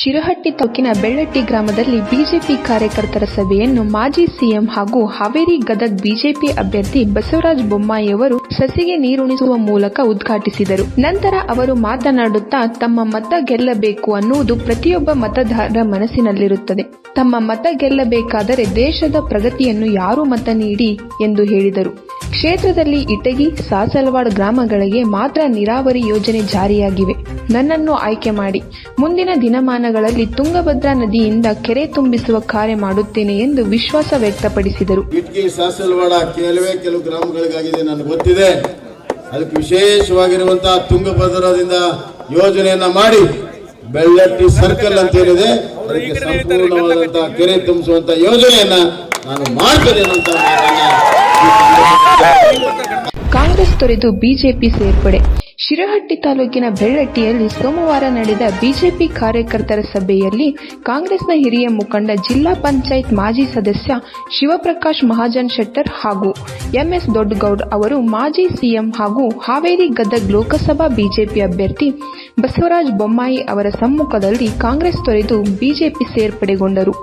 ಶಿರಹಟ್ಟಿ ತಾಲೂಕಿನ ಬೆಳ್ಳಟ್ಟಿ ಗ್ರಾಮದಲ್ಲಿ ಬಿಜೆಪಿ ಕಾರ್ಯಕರ್ತರ ಸಭೆಯನ್ನು ಮಾಜಿ ಸಿಎಂ ಹಾಗೂ ಹಾವೇರಿ ಗದಗ್ ಬಿಜೆಪಿ ಅಭ್ಯರ್ಥಿ ಬಸವರಾಜ ಬೊಮ್ಮಾಯಿಯವರು ಸಸಿಗೆ ನೀರುಣಿಸುವ ಮೂಲಕ ಉದ್ಘಾಟಿಸಿದರು. ನಂತರ ಅವರು ಮಾತನಾಡುತ್ತಾ, ತಮ್ಮ ಮತ ಗೆಲ್ಲಬೇಕು ಅನ್ನುವುದು ಪ್ರತಿಯೊಬ್ಬ ಮತದಾರರ ಮನಸ್ಸಿನಲ್ಲಿರುತ್ತದೆ. ತಮ್ಮ ಮತ ಗೆಲ್ಲಬೇಕಾದರೆ ದೇಶದ ಪ್ರಗತಿಯನ್ನು ಯಾರು ಮತ ನೀಡಿ ಎಂದು ಹೇಳಿದರು. ಕ್ಷೇತ್ರದಲ್ಲಿ ಇಟಗಿ, ಸಾಸಲವಾಡ ಗ್ರಾಮಗಳಿಗೆ ಮಾತ್ರ ನೀರಾವರಿ ಯೋಜನೆ ಜಾರಿಯಾಗಿವೆ. ನನ್ನನ್ನು ಆಯ್ಕೆ ಮಾಡಿ. ಮುಂದಿನ ದಿನಮಾನಗಳಲ್ಲಿ ತುಂಗಭದ್ರಾ ನದಿಯಿಂದ ಕೆರೆ ತುಂಬಿಸುವ ಕಾರ್ಯ ಮಾಡುತ್ತೇನೆ ಎಂದು ವಿಶ್ವಾಸ ವ್ಯಕ್ತಪಡಿಸಿದರು. ಇಟಗಿ, ಸಾಸಲವಾಡ, ಕೆಲವೇ ಕೆಲವು ಗ್ರಾಮಗಳಿಗಾಗಿದೆ ನನಗೆ ಗೊತ್ತಿದೆ. ಅದಕ್ಕೆ ವಿಶೇಷವಾಗಿರುವಂತಹ ತುಂಗಭದ್ರದಿಂದ ಯೋಜನೆಯನ್ನ ಮಾಡಿ ಬೆಳ್ಳಟ್ಟಿ ಸರ್ಕಲ್ ಅಂತ ಏನಿದೆ ಅದಕ್ಕೆ ಸಂಪೂರ್ಣವಾದಂತಹ ಕೆರೆ ತುಂಬಿಸುವಂತ ಯೋಜನೆಯನ್ನ ನಾನು ಮಾಡ್ತೇನೆ ಅಂತ ಕಾಂಗ್ರೆಸ್ ತೊರೆದು ಬಿಜೆಪಿ ಸೇರ್ಪಡೆ. ಶಿರಹಟ್ಟಿ ತಾಲೂಕಿನ ಬೆಳ್ಳಟ್ಟಿಯಲ್ಲಿ ಸೋಮವಾರ ನಡೆದ ಬಿಜೆಪಿ ಕಾರ್ಯಕರ್ತರ ಸಭೆಯಲ್ಲಿ ಕಾಂಗ್ರೆಸ್ನ ಹಿರಿಯ ಮುಖಂಡ, ಜಿಲ್ಲಾ ಪಂಚಾಯತ್ ಮಾಜಿ ಸದಸ್ಯ ಶಿವಪ್ರಕಾಶ್ ಮಹಾಜನ್ ಶೆಟ್ಟರ್ ಹಾಗೂ ಎಂಎಸ್ ದೊಡ್ಡಗೌಡ್ ಅವರು ಮಾಜಿ ಸಿಎಂ ಹಾಗೂ ಹಾವೇರಿ ಗದಗ್ ಲೋಕಸಭಾ ಬಿಜೆಪಿ ಅಭ್ಯರ್ಥಿ ಬಸವರಾಜ್ ಬೊಮ್ಮಾಯಿ ಅವರ ಸಮ್ಮುಖದಲ್ಲಿ ಕಾಂಗ್ರೆಸ್ ತೊರೆದು ಬಿಜೆಪಿ ಸೇರ್ಪಡೆಗೊಂಡರು.